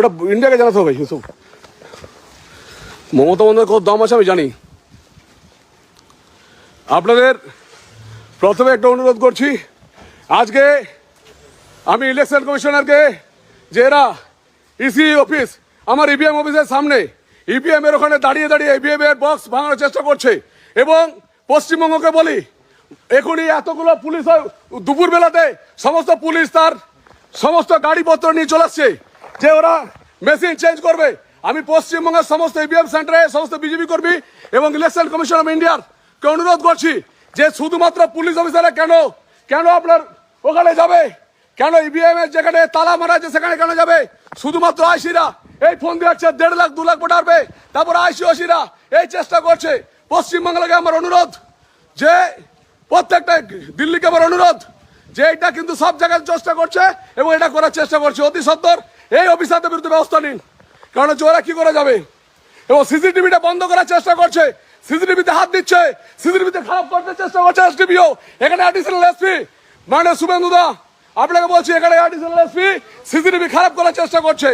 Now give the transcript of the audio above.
ওটা ইন্ডিয়াকে জানাতে হবে, ইউসুফ। মমতা বন্দ্যোপাধ্যায় কত দম আছে আমি জানি। আপনাদের প্রথমে একটা অনুরোধ করছি, আজকে আমি ইলেকশন কমিশনারকে যে এরা ইসি অফিস, আমার ইভিএম অফিসের সামনে, ইভিএম এর ওখানে দাঁড়িয়ে দাঁড়িয়ে ইভিএম এর বক্স ভাঙানোর চেষ্টা করছে এবং পশ্চিমবঙ্গকে বলি, এখনই এতগুলো পুলিশ দুপুর বেলাতে সমস্ত পুলিশ তার সমস্ত গাড়িপত্র নিয়ে চলে আসছে। যে ওরা মেশিন চেঞ্জ করবে, আমি পশ্চিমবঙ্গের সমস্ত ইভিএম সেন্টারে সমস্ত বিজেপি কর্মী এবং ইলেকশন কমিশন অফ ইন্ডিয়ার কে অনুরোধ করছি যে শুধুমাত্র পুলিশ অফিসারে কেন? কেন আপনার ওখানে যাবে? কেন ইভিএম এর যেখানে তালা মারা আছে, সেখানে কেন যাবে? শুধুমাত্র আইসিরা এই ফোন দিচ্ছে দেড় লাখ, দু লাখ আসবে তারপর আইসি ওসিরা এই চেষ্টা করছে। পশ্চিমবাংলাকে আমার অনুরোধ যে প্রত্যেকটা দিল্লিকে আমার অনুরোধ যে এটা কিন্তু সব জায়গায় চেষ্টা করছে এবং এটা করার চেষ্টা করছে। অতি সত্তর এই অফিসারদের বিরুদ্ধে ব্যবস্থা নিন। কারণ ওরা কি করে যাবে? এবং সিসিটিভিটা বন্ধ করার চেষ্টা করছে। সিসিটিভিতে হাত দিচ্ছে। সিসিটিভিতে খারাপ করতে চেষ্টা করছে এসডিপিও। এখানে অ্যাডিশনাল এসপি মানে শুভেন্দু দা, আপনাকে বলছি, এখানে অ্যাডিশনাল এসপি সিসিটিভি খারাপ করার চেষ্টা করছে।